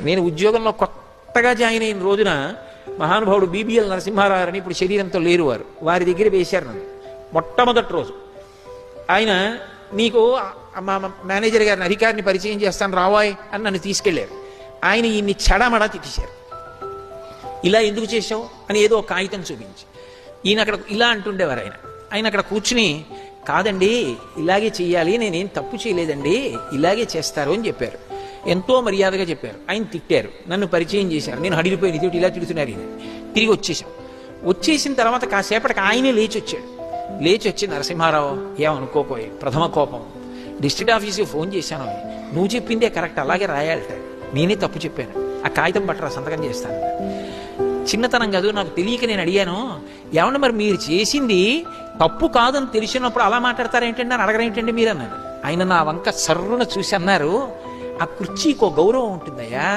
నేను ఉద్యోగంలో కొత్తగా జాయిన్ అయిన రోజున మహానుభావుడు బీబీఎల్ నరసింహారావు అని ఇప్పుడు శరీరంతో లేరు వారు. వారి దగ్గర వేశారు నన్ను. మొట్టమొదటి రోజు. ఆయన నీకు మా మేనేజర్ గారిని అధికారిని పరిచయం చేస్తాను రావాయ్ అని నన్ను తీసుకెళ్ళారు. ఆయన ఈయన్ని చెడమడా తిట్టేశారు. ఇలా ఎందుకు చేశావు? అని ఏదో ఒక కాగితం చూపించి. ఈయన అక్కడ ఇలా అంటుండేవారు ఆయన. ఆయన అక్కడ కూర్చుని కాదండి ఇలాగే చెయ్యాలి నేనేం తప్పు చేయలేదండి ఇలాగే చేస్తారు అని చెప్పారు. ఎంతో మర్యాదగా చెప్పారు. ఆయన తిట్టారు. నన్ను పరిచయం చేశారు. నేను హడిలిపోయిన ఇదేమిటి ఇలా తిడుతున్నారు ఈయన. తిరిగి వచ్చేసాం వచ్చేసిన తర్వాత కాసేపటికి ఆయనే లేచి వచ్చాడు లేచి వచ్చి నరసింహారావు ఏమనుకోపోయి ప్రథమ కోపం. డిస్ట్రిక్ట్ ఆఫీస్కి ఫోన్ చేశాను నువ్వు చెప్పిందే కరెక్ట్ అలాగే రాయాలట. నేనే తప్పు చెప్పాను. ఆ కాగితం పట్టరా సంతకం చేస్తాను. చిన్నతనం కాదు నాకు తెలియక నేను అడిగాను ఏమన్నా మరి మీరు చేసింది తప్పు కాదని తెలిసినప్పుడు అలా మాట్లాడతారేంటండి అని అడగరేంటండి మీరు? అన్నాడు. ఆయన నా వంక సర్రున చూసి అన్నారు ఆ కుర్చీకి ఒక గౌరవం ఉంటుందయ్యా.